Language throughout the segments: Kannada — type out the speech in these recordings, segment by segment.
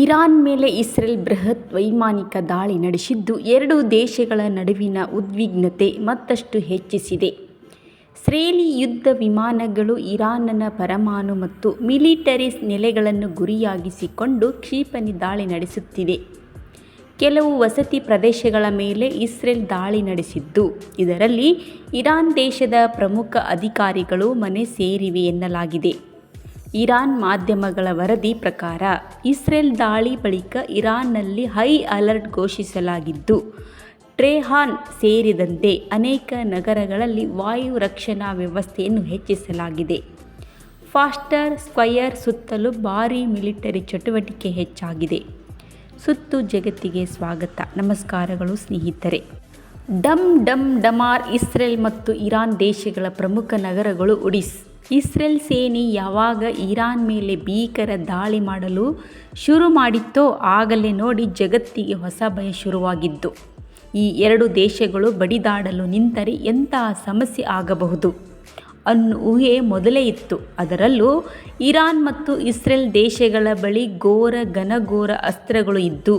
ಇರಾನ್ ಮೇಲೆ ಇಸ್ರೇಲ್ ಬೃಹತ್ ವೈಮಾನಿಕ ದಾಳಿ ನಡೆಸಿದ್ದು ಎರಡೂ ದೇಶಗಳ ನಡುವಿನ ಉದ್ವಿಗ್ನತೆ ಮತ್ತಷ್ಟು ಹೆಚ್ಚಿಸಿದೆ. ಸ್ರೇಲಿ ಯುದ್ಧ ವಿಮಾನಗಳು ಇರಾನ್ನ ಪರಮಾಣು ಮತ್ತು ಮಿಲಿಟರಿ ನೆಲೆಗಳನ್ನು ಗುರಿಯಾಗಿಸಿಕೊಂಡು ಕ್ಷಿಪಣಿ ದಾಳಿ ನಡೆಸುತ್ತಿದೆ ಕೆಲವು ವಸತಿ ಪ್ರದೇಶಗಳ ಮೇಲೆ ಇಸ್ರೇಲ್ ದಾಳಿ ನಡೆಸಿದ್ದು, ಇದರಲ್ಲಿ ಇರಾನ್ ದೇಶದ ಪ್ರಮುಖ ಅಧಿಕಾರಿಗಳು ಮನೆ ಸೇರಿವೆ ಎನ್ನಲಾಗಿದೆ. ಇರಾನ್ ಮಾಧ್ಯಮಗಳ ವರದಿ ಪ್ರಕಾರ, ಇಸ್ರೇಲ್ ದಾಳಿ ಬಳಿಕ ಇರಾನ್ನಲ್ಲಿ ಹೈ ಅಲರ್ಟ್ ಘೋಷಿಸಲಾಗಿದ್ದು, ಟ್ರೆಹಾನ್ ಸೇರಿದಂತೆ ಅನೇಕ ನಗರಗಳಲ್ಲಿ ವಾಯು ರಕ್ಷಣಾ ವ್ಯವಸ್ಥೆಯನ್ನು ಹೆಚ್ಚಿಸಲಾಗಿದೆ. ಫಾಸ್ಟರ್ ಸ್ಕ್ವಯರ್ ಸುತ್ತಲೂ ಭಾರೀ ಮಿಲಿಟರಿ ಚಟುವಟಿಕೆ ಹೆಚ್ಚಾಗಿದೆ. ಸುತ್ತು ಜಗತ್ತಿಗೆ ಸ್ವಾಗತ. ನಮಸ್ಕಾರಗಳು ಸ್ನೇಹಿತರೆ. ಡಮ್ ಡಮ್ ಡಮಾರ್ ಇಸ್ರೇಲ್ ಮತ್ತು ಇರಾನ್ ದೇಶಗಳ ಪ್ರಮುಖ ನಗರಗಳು ಉಡಿಸ್. ಇಸ್ರೇಲ್ ಸೇನೆ ಯಾವಾಗ ಇರಾನ್ ಮೇಲೆ ಭೀಕರ ದಾಳಿ ಮಾಡಲು ಶುರು ಮಾಡಿತ್ತೋ ಆಗಲೇ ನೋಡಿ ಜಗತ್ತಿಗೆ ಹೊಸ ಭಯ ಶುರುವಾಗಿದ್ದು. ಈ ಎರಡು ದೇಶಗಳು ಬಡಿದಾಡಲು ನಿಂತರೆ ಎಂತಹ ಸಮಸ್ಯೆ ಆಗಬಹುದು ಅನ್ನು ಊಹೆ ಮೊದಲೇ ಇತ್ತು. ಅದರಲ್ಲೂ ಇರಾನ್ ಮತ್ತು ಇಸ್ರೇಲ್ ದೇಶಗಳ ಬಳಿ ಘೋರ ಘನಘೋರ ಅಸ್ತ್ರಗಳು ಇದ್ದು,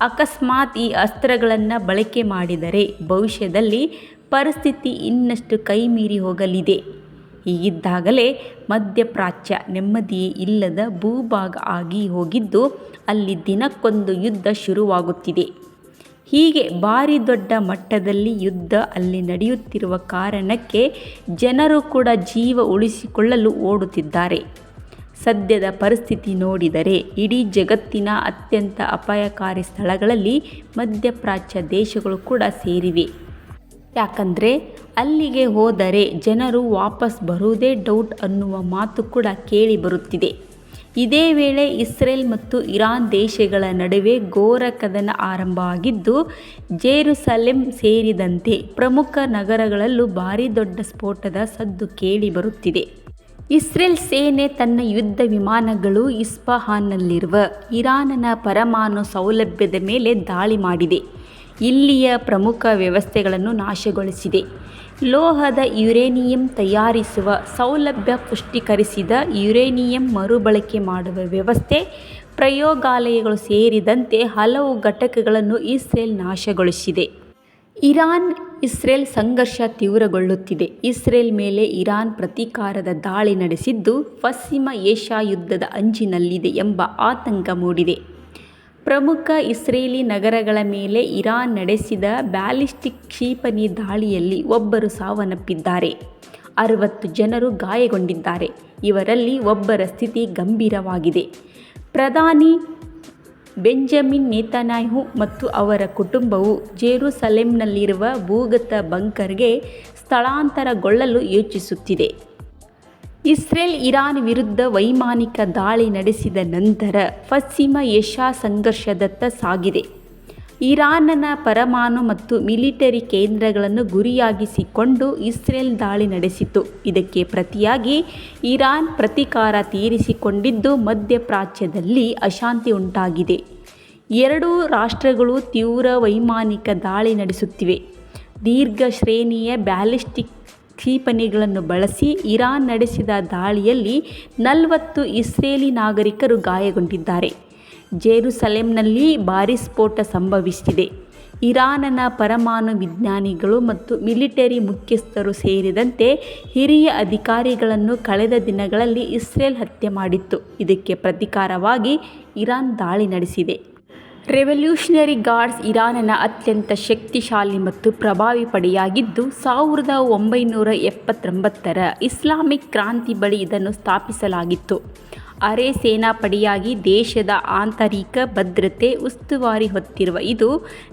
ಅಕಸ್ಮಾತ್ ಈ ಅಸ್ತ್ರಗಳನ್ನು ಬಳಕೆ ಮಾಡಿದರೆ ಭವಿಷ್ಯದಲ್ಲಿ ಪರಿಸ್ಥಿತಿ ಇನ್ನಷ್ಟು ಕೈಮೀರಿ ಹೋಗಲಿದೆ. ಹೀಗಿದ್ದಾಗಲೇ ಮಧ್ಯಪ್ರಾಚ್ಯ ನೆಮ್ಮದಿಯೇ ಇಲ್ಲದ ಭೂಭಾಗ ಆಗಿ ಹೋಗಿದ್ದು, ಅಲ್ಲಿ ದಿನಕ್ಕೊಂದು ಯುದ್ಧ ಶುರುವಾಗುತ್ತಿದೆ. ಹೀಗೆ ಭಾರಿ ದೊಡ್ಡ ಮಟ್ಟದಲ್ಲಿ ಯುದ್ಧ ಅಲ್ಲಿ ನಡೆಯುತ್ತಿರುವ ಕಾರಣಕ್ಕೆ ಜನರು ಕೂಡ ಜೀವ ಉಳಿಸಿಕೊಳ್ಳಲು ಓಡುತ್ತಿದ್ದಾರೆ. ಸದ್ಯದ ಪರಿಸ್ಥಿತಿ ನೋಡಿದರೆ ಇಡೀ ಜಗತ್ತಿನ ಅತ್ಯಂತ ಅಪಾಯಕಾರಿ ಸ್ಥಳಗಳಲ್ಲಿ ಮಧ್ಯಪ್ರಾಚ್ಯ ದೇಶಗಳು ಕೂಡ ಸೇರಿವೆ. ಯಾಕಂದ್ರೆ ಅಲ್ಲಿಗೆ ಹೋದರೆ ಜನರು ವಾಪಸ್ ಬರೋದೇ ಡೌಟ್ ಅನ್ನುವ ಮಾತು ಕೂಡ ಕೇಳಿ ಬರುತ್ತಿದೆ. ಇದೇ ವೇಳೆ ಇಸ್ರೇಲ್ ಮತ್ತು ಇರಾನ್ ದೇಶಗಳ ನಡುವೆ ಘೋರ ಕದನ ಆರಂಭ ಆಗಿದ್ದು, ಜೇರುಸಲೆಂ ಸೇರಿದಂತೆ ಪ್ರಮುಖ ನಗರಗಳಲ್ಲೂ ಭಾರೀ ದೊಡ್ಡ ಸ್ಫೋಟದ ಸದ್ದು ಕೇಳಿ ಬರುತ್ತಿದೆ. ಇಸ್ರೇಲ್ ಸೇನೆ ತನ್ನ ಯುದ್ಧ ವಿಮಾನಗಳು ಇಸ್ಫಹಾನ್ನಲ್ಲಿರುವ ಇರಾನ್ನ ಪರಮಾಣು ಸೌಲಭ್ಯದ ಮೇಲೆ ದಾಳಿ ಮಾಡಿದೆ. ಇಲ್ಲಿಯ ಪ್ರಮುಖ ವ್ಯವಸ್ಥೆಗಳನ್ನು ನಾಶಗೊಳಿಸಿದೆ. ಲೋಹದ ಯುರೇನಿಯಂ ತಯಾರಿಸುವ ಸೌಲಭ್ಯ, ಪುಷ್ಟೀಕರಿಸಿದ ಯುರೇನಿಯಂ ಮರುಬಳಕೆ ಮಾಡುವ ವ್ಯವಸ್ಥೆ, ಪ್ರಯೋಗಾಲಯಗಳು ಸೇರಿದಂತೆ ಹಲವು ಘಟಕಗಳನ್ನು ಇಸ್ರೇಲ್ ನಾಶಗೊಳಿಸಿದೆ. ಇರಾನ್-ಇಸ್ರೇಲ್ ಸಂಘರ್ಷ ತೀವ್ರಗೊಳ್ಳುತ್ತಿದೆ. ಇಸ್ರೇಲ್ ಮೇಲೆ ಇರಾನ್ ಪ್ರತೀಕಾರದ ದಾಳಿ ನಡೆಸಿದ್ದು, ಪಶ್ಚಿಮ ಏಷ್ಯಾ ಯುದ್ಧದ ಅಂಚಿನಲ್ಲಿದೆ ಎಂಬ ಆತಂಕ ಮೂಡಿದೆ. ಪ್ರಮುಖ ಇಸ್ರೇಲಿ ನಗರಗಳ ಮೇಲೆ ಇರಾನ್ ನಡೆಸಿದ ಬ್ಯಾಲಿಸ್ಟಿಕ್ ಕ್ಷಿಪಣಿ ದಾಳಿಯಲ್ಲಿ ಒಬ್ಬರು ಸಾವನ್ನಪ್ಪಿದ್ದಾರೆ. ಅರವತ್ತು ಜನರು ಗಾಯಗೊಂಡಿದ್ದಾರೆ. ಇವರಲ್ಲಿ ಒಬ್ಬರ ಸ್ಥಿತಿ ಗಂಭೀರವಾಗಿದೆ. ಪ್ರಧಾನಿ ಬೆಂಜಮಿನ್ ನೆತನ್ಯಾಹು ಮತ್ತು ಅವರ ಕುಟುಂಬವು ಜೆರುಸಲೆಂನಲ್ಲಿರುವ ಭೂಗತ ಬಂಕರ್ಗೆ ಸ್ಥಳಾಂತರಗೊಳ್ಳಲು ಯೋಚಿಸುತ್ತಿದೆ. ಇಸ್ರೇಲ್ ಇರಾನ್ ವಿರುದ್ಧ ವೈಮಾನಿಕ ದಾಳಿ ನಡೆಸಿದ ನಂತರ ಪಶ್ಚಿಮ ಏಷ್ಯಾ ಸಂಘರ್ಷದತ್ತ ಸಾಗಿದೆ. ಇರಾನ್ನ ಪರಮಾಣು ಮತ್ತು ಮಿಲಿಟರಿ ಕೇಂದ್ರಗಳನ್ನು ಗುರಿಯಾಗಿಸಿಕೊಂಡು ಇಸ್ರೇಲ್ ದಾಳಿ ನಡೆಸಿತು. ಇದಕ್ಕೆ ಪ್ರತಿಯಾಗಿ ಇರಾನ್ ಪ್ರತಿಕಾರ ತೀರಿಸಿಕೊಂಡಿದ್ದು, ಮಧ್ಯಪ್ರಾಚ್ಯದಲ್ಲಿ ಅಶಾಂತಿ ಉಂಟಾಗಿದೆ. ಎರಡೂ ರಾಷ್ಟ್ರಗಳು ತೀವ್ರ ವೈಮಾನಿಕ ದಾಳಿ ನಡೆಸುತ್ತಿವೆ. ದೀರ್ಘ ಶ್ರೇಣಿಯ ಬ್ಯಾಲಿಸ್ಟಿಕ್ ಕ್ಷಿಪಣಿಗಳನ್ನು ಬಳಸಿ ಇರಾನ್ ನಡೆಸಿದ ದಾಳಿಯಲ್ಲಿ ನಲವತ್ತು ಇಸ್ರೇಲಿ ನಾಗರಿಕರು ಗಾಯಗೊಂಡಿದ್ದಾರೆ. ಜೇರುಸಲೇಂನಲ್ಲಿ ಭಾರೀ ಸ್ಫೋಟ ಸಂಭವಿಸಿದೆ. ಇರಾನನ ಪರಮಾಣು ವಿಜ್ಞಾನಿಗಳು ಮತ್ತು ಮಿಲಿಟರಿ ಮುಖ್ಯಸ್ಥರು ಸೇರಿದಂತೆ ಹಿರಿಯ ಅಧಿಕಾರಿಗಳನ್ನು ಕಳೆದ ದಿನಗಳಲ್ಲಿ ಇಸ್ರೇಲ್ ಹತ್ಯೆ ಮಾಡಿತ್ತು. ಇದಕ್ಕೆ ಪ್ರತೀಕಾರವಾಗಿ ಇರಾನ್ ದಾಳಿ ನಡೆಸಿದೆ. ರೆವಲ್ಯೂಷನರಿ ಗಾರ್ಡ್ಸ್ ಇರಾನನ ಅತ್ಯಂತ ಶಕ್ತಿಶಾಲಿ ಮತ್ತು ಪ್ರಭಾವಿ ಪಡೆಯಾಗಿದ್ದು, ಸಾವಿರದ ಒಂಬೈನೂರ ಎಪ್ಪತ್ತೊಂಬತ್ತರ ಇಸ್ಲಾಮಿಕ್ ಕ್ರಾಂತಿ ಬಳಿ ಇದನ್ನು ಸ್ಥಾಪಿಸಲಾಗಿತ್ತು. ಅರೆ ಸೇನಾಪಡೆಯಾಗಿ ದೇಶದ ಆಂತರಿಕ ಭದ್ರತೆ ಉಸ್ತುವಾರಿ ಹೊತ್ತಿರುವ ಇದು,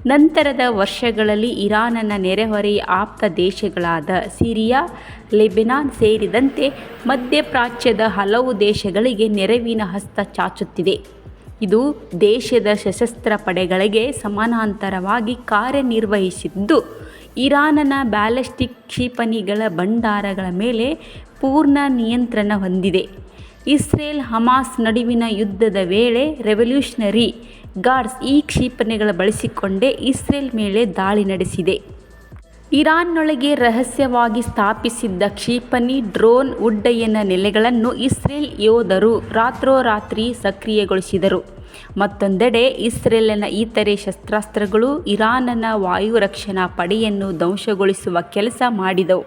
ನಂತರದ ವರ್ಷಗಳಲ್ಲಿ ಇರಾನನ ನೆರೆಹೊರೆಯ ಆಪ್ತ ದೇಶಗಳಾದ ಸಿರಿಯಾ, ಲೆಬೆನಾನ್ ಸೇರಿದಂತೆ ಮಧ್ಯಪ್ರಾಚ್ಯದ ಹಲವು ದೇಶಗಳಿಗೆ ನೆರವಿನ ಹಸ್ತ ಚಾಚುತ್ತಿದೆ. ಇದು ದೇಶದ ಸಶಸ್ತ್ರ ಪಡೆಗಳಿಗೆ ಸಮಾನಾಂತರವಾಗಿ ಕಾರ್ಯನಿರ್ವಹಿಸಿದ್ದು, ಇರಾನನ ಬ್ಯಾಲಿಸ್ಟಿಕ್ ಕ್ಷಿಪಣಿಗಳ ಭಂಡಾರಗಳ ಮೇಲೆ ಪೂರ್ಣ ನಿಯಂತ್ರಣ ಹೊಂದಿದೆ. ಇಸ್ರೇಲ್-ಹಮಾಸ್ ನಡುವಿನ ಯುದ್ಧದ ವೇಳೆ ರೆವಲ್ಯೂಷನರಿ ಗಾರ್ಡ್ಸ್ ಈ ಕ್ಷಿಪಣಿಗಳ ಬಳಸಿಕೊಂಡೇ ಇಸ್ರೇಲ್ ಮೇಲೆ ದಾಳಿ ನಡೆಸಿದೆ. ಇರಾನ್ನೊಳಗೆ ರಹಸ್ಯವಾಗಿ ಸ್ಥಾಪಿಸಿದ್ದ ಕ್ಷಿಪಣಿ ಡ್ರೋನ್ ಉಡ್ಡಯನ ನೆಲೆಗಳನ್ನು ಇಸ್ರೇಲ್ ಯೋಧರು ರಾತ್ರೋರಾತ್ರಿ ಸಕ್ರಿಯಗೊಳಿಸಿದರು. ಮತ್ತೊಂದೆಡೆ, ಇಸ್ರೇಲ್ನ ಇತರೆ ಶಸ್ತ್ರಾಸ್ತ್ರಗಳು ಇರಾನ್ನ ವಾಯುರಕ್ಷಣಾ ಪಡೆಯನ್ನು ಧ್ವಂಸಗೊಳಿಸುವ ಕೆಲಸ ಮಾಡಿದವು.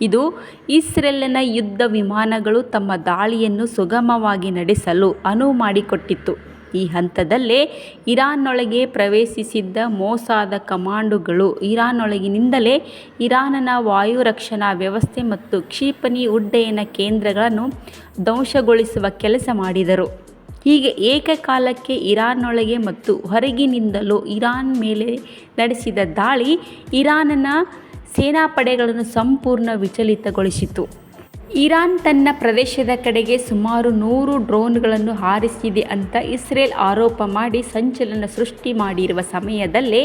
ಇದು ಇಸ್ರೇಲ್ನ ಯುದ್ಧ ವಿಮಾನಗಳು ತಮ್ಮ ದಾಳಿಯನ್ನು ಸುಗಮವಾಗಿ ನಡೆಸಲು ಅನುವು ಮಾಡಿಕೊಟ್ಟಿತು. ಈ ಹಂತದಲ್ಲೇ ಇರಾನ್ನೊಳಗೆ ಪ್ರವೇಶಿಸಿದ್ದ ಮೋಸಾದ ಕಮಾಂಡೋಗಳು ಇರಾನ್ನೊಳಗಿನಿಂದಲೇ ಇರಾನ್ನ ವಾಯುರಕ್ಷಣಾ ವ್ಯವಸ್ಥೆ ಮತ್ತು ಕ್ಷಿಪಣಿ ಉಡ್ಡಯನ ಕೇಂದ್ರಗಳನ್ನು ಧ್ವಂಸಗೊಳಿಸುವ ಕೆಲಸ ಮಾಡಿದರು. ಹೀಗೆ ಏಕಕಾಲಕ್ಕೆ ಇರಾನ್ನೊಳಗೆ ಮತ್ತು ಹೊರಗಿನಿಂದಲೂ ಇರಾನ್ ಮೇಲೆ ನಡೆಸಿದ ದಾಳಿ ಇರಾನ್ನ ಸೇನಾಪಡೆಗಳನ್ನು ಸಂಪೂರ್ಣ ವಿಚಲಿತಗೊಳಿಸಿತು. ಇರಾನ್ ತನ್ನ ಪ್ರದೇಶದ ಕಡೆಗೆ ಸುಮಾರು ನೂರು ಡ್ರೋನ್ಗಳನ್ನು ಹಾರಿಸಿದೆ ಅಂತ ಇಸ್ರೇಲ್ ಆರೋಪ ಮಾಡಿ ಸಂಚಲನ ಸೃಷ್ಟಿ ಮಾಡಿರುವ ಸಮಯದಲ್ಲೇ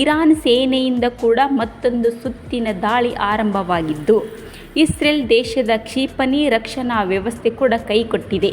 ಇರಾನ್ ಸೇನೆಯಿಂದ ಕೂಡ ಮತ್ತೊಂದು ಸುತ್ತಿನ ದಾಳಿ ಆರಂಭವಾಗಿದ್ದು, ಇಸ್ರೇಲ್ ದೇಶದ ಕ್ಷಿಪಣಿ ರಕ್ಷಣಾ ವ್ಯವಸ್ಥೆ ಕೂಡ ಕೈಕೊಟ್ಟಿದೆ.